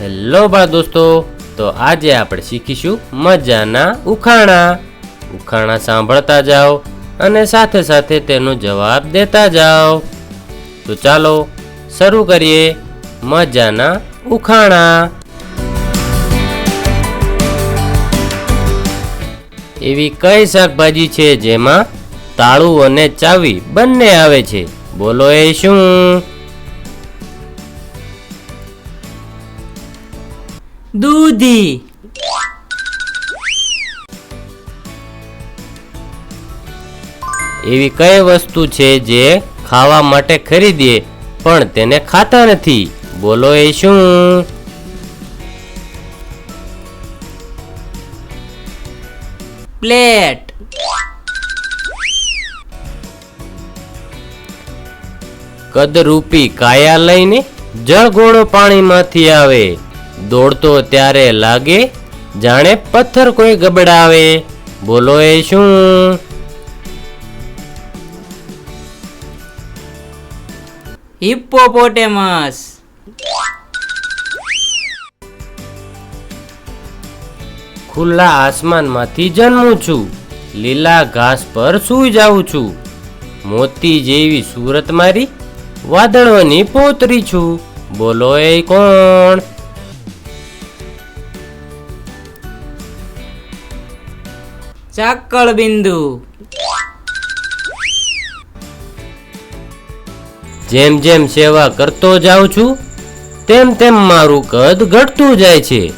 Hello બાળ દોસ્તો, તો આજે આપણે શીખીશું મજાના ઉખાણા. ઉખાણા સાંભળતા જાઓ અને સાથે સાથે તેનો જવાબ દેતા જાઓ. તો ચાલો શરૂ કરીએ મજાના ઉખાણા. એવી કઈ શાકભાજી છે જેમાં તાળું અને ચાવી બંને આવે છે? બોલો એ શું? દૂધી. એવી કઈ વસ્તુ છે જે ખાવા માટે ખરીદીએ પણ તેને ખાતા નથી? બોલો એ શું? પ્લેટ. કદરૂપી કાયા લઈને જળગોળો પાણીમાંથી આવે. દોડતો ત્યારે લાગે જાણે પથ્થર કોઈ ગબડાવે. બોલો એ શું? હિપ્પોપોટેમસ. ખુલ્લા આસમાનમાંથી જન્મું છું. લીલા ઘાસ પર સૂઈ જાઉં છું. મોતી જેવી સુરત મારી વાદળોની પોતરી છું. બોલો એ કોણ? ચાકળ બિંદુ. જેમ જેમ સેવા કરતો જાઉં છું તેમ તેમ મારું કદ ઘટતું જાય છે.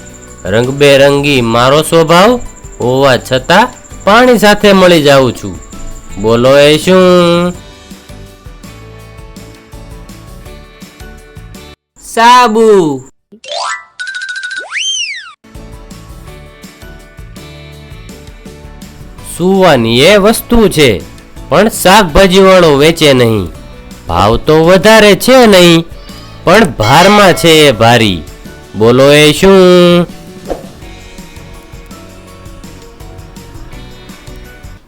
રંગબેરંગી મારો સ્વભાવ હોવા છતાં પાણી સાથે મળી જાઉં છું. બોલો એ શું? સાબુ. સુવાની એ વસ્તુ છે, પણ શાકભાજી વાળો વેચે નહીં. ભાવ તો વધારે છે નહીં, પણ ભારમાં છે એ ભારી. બોલો એ શું?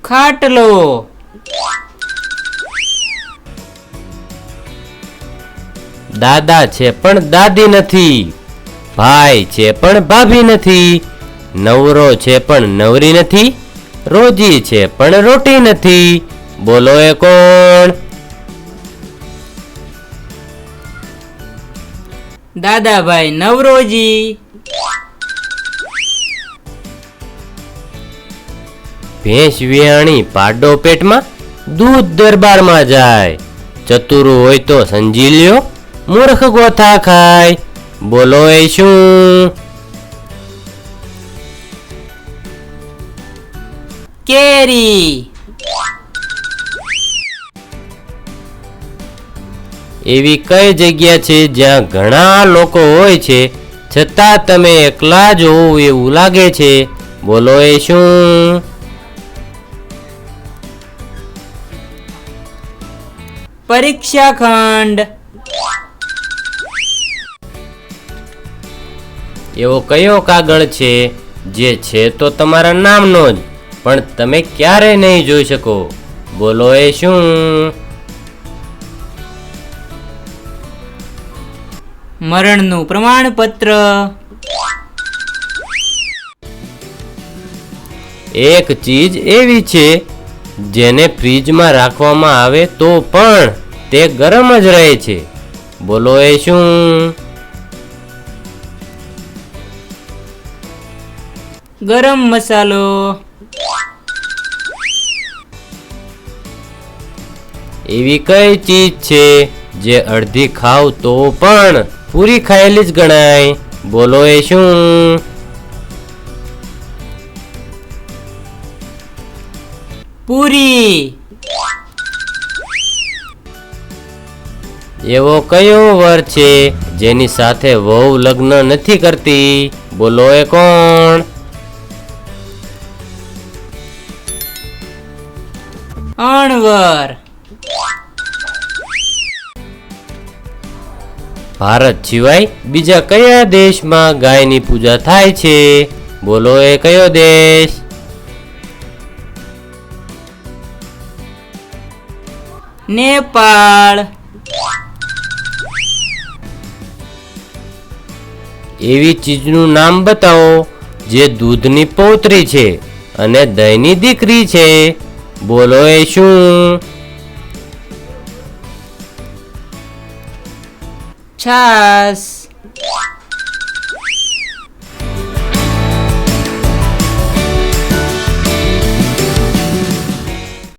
ખાટલો દાદા છે પણ દાદી નથી, ભાઈ છે પણ ભાભી નથી, નવરો છે પણ નવરી નથી. રોજી છે, પણ રોટી નથી. બોલો એ કોણ? દાદાભાઈ, નવરોજી. ભેંસ વિયાણી પાડો પેટમાં, દૂધ દરબારમાં જાય. ચતુરું હોય તો સંજી લ્યો મૂર્ખ ગોથા ખાય. બોલો એ શું? કેરી એવી કઈ જગ્યા છે જ્યાં ઘણા લોકો હોય છે છતાં તમે એકલા જ હોવ એવું લાગે છે? બોલો એ શું? પરીક્ષા ખંડ. એવો કયો કાગળ છે જે છે તો તમારા નામનો જ? પણ તમે ક્યારે નહીં જોઈ શકો? બોલો એ શું? મરણનું પ્રમાણપત્ર. એક ચીજ એવી છે જેને ફ્રીજમાં રાખવામાં આવે તો પણ તે ગરમ જ રહે છે. બોલો એ શું? ગરમ મસાલો. એવી કઈ ચીજ છે જે અડધી ખાવ તો પણ પૂરી ખાયેલી જ ગણાય? બોલો એ શું? પૂરી. એવો કયો વર છે જેની સાથે વહુ લગ્ન નથી કરતી? બોલો એ કોણ? અણવર. ભારત સિવાય બીજા કયા દેશમાં ગાયની પૂજા થાય છે? બોલો એ કયો દેશ? નેપાળ. એવી ચીજનું નામ બતાવો જે દૂધની પૌત્રી છે અને દહીંની દીકરી છે. બોલો એ શું? Chas!